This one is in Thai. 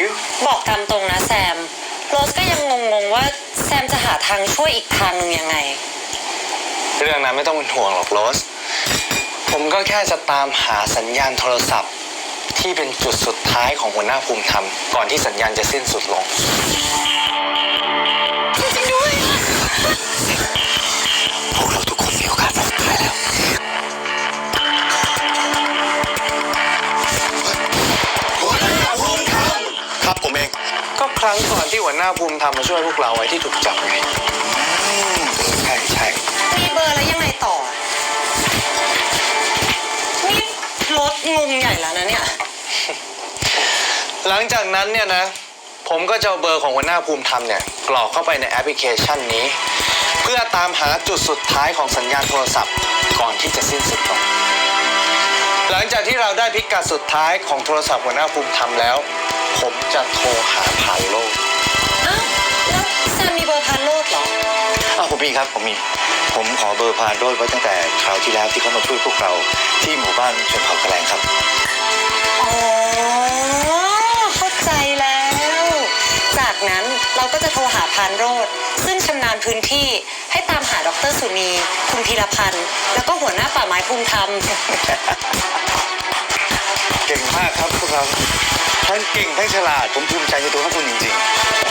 you บอกตามตรงนะแซม โรสก็ยังงงๆว่าแซมจะหาทางช่วยอีกทางหนึ่งยังไง เรื่องนั้นไม่ต้องเป็นห่วงหรอกโรส ผมก็แค่จะตามหาสัญญาณโทรศัพท์ ที่เป็นจุดสุดท้ายของหัวหน้าภูมิธรรม ก่อนที่สัญญาณจะสิ้นสุดลง รั้งก่อนที่หัวหน้าภูมิธรรมมาช่วยพวกเราไว้ที่ถูกจับไงใช่ใช่มีเบอร์แล้วยังไงต่อ นี่รถงงใหญ่แล้วนะเนี่ย หลังจากนั้นเนี่ยนะ ผมก็จะเอาเบอร์ของหัวหน้าภูมิธรรมเนี่ย กรอกเข้าไปในแอปพลิเคชันนี้ เพื่อตามหาจุดสุดท้ายของสัญญาณโทรศัพท์ ก่อนที่จะสิ้นสุดลงหลังจากที่เราได้พิกัดสุดท้ายของโทรศัพท์หัวหน้าภูมิธรรมแล้ว ผมจะโทรหา ครับผมมีผมขอเบอร์พานโรดไว้ตั้งแต่คราวที่แล้วที่เขามาช่วยพวกเราที่หมู่บ้านชนเผ่าแกลงครับ อ๋อเข้าใจแล้ว จากนั้นเราก็จะโทรหาพานโรดซึ่งชำนาญพื้นที่ให้ตามหาดรสุนี คุณพีรพันธ์ แล้วก็หัวหน้าป่าไม้ภูมิธรรม เก่งมากครับพวกเราทั้งเก่งทั้งฉลาดผมภูมิใจในตัวพวกคุณจริงๆ